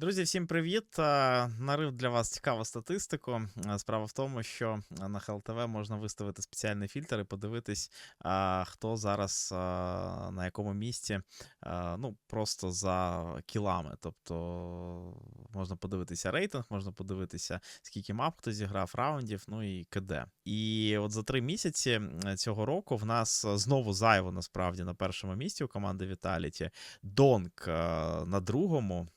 Друзі, всім привіт! Е, Нарив для вас цікаву статистику. Е, Справа в тому, що на ХЛТВ можна виставити спеціальний фільтр і подивитись, хто зараз на якому місці, ну просто за кілами. Тобто можна подивитися рейтинг, можна подивитися, скільки мап хто зіграв, раундів, ну і КД. І от за три місяці цього року в нас е, знову зайво насправді на першому місці у команди Vitality. Донк е, на другому.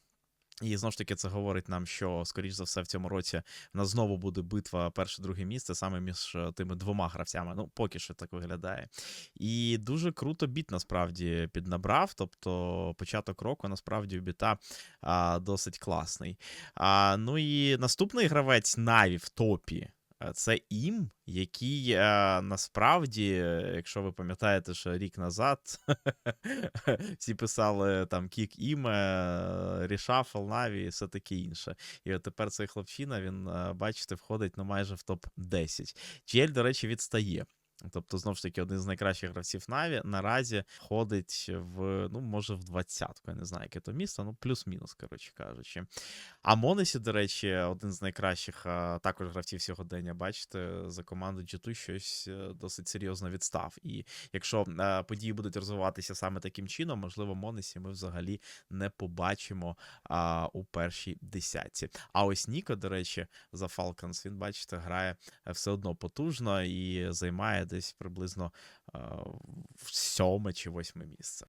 І знову ж таки, це говорить нам, що, скоріш за все, в цьому році в нас знову буде битва перше-друге місце саме між е, тими двома гравцями. Ну, поки що так виглядає. І дуже круто біт насправді піднабрав. Тобто початок року насправді у біта а, досить класний. А, ну і наступний гравець Наві в топі. Е, Це ім, який е, насправді, е, якщо ви пам'ятаєте, що рік назад всі писали там кік іме, рішафл, наві і все таке інше. І от тепер цей хлопчина, він, бачите, входить ну, майже в топ-10. Чіель, до речі, відстає. Тобто, знову ж таки, один з найкращих гравців Наві наразі ходить в, ну, може, в двадцятку. Я не знаю, яке то місто, ну, плюс-мінус, коротше кажучи. А Монесі, до речі, один з найкращих а, також гравців сьогодення, бачите, за команду G2 щось е, досить серйозно відстав. І якщо е, події будуть розвиватися саме таким чином, можливо, Монесі ми взагалі не побачимо а, у першій десятці. А ось Ніко, до речі, за Falcons, він, бачите, грає е, все одно потужно і займає десь приблизно сьоме чи восьме місце.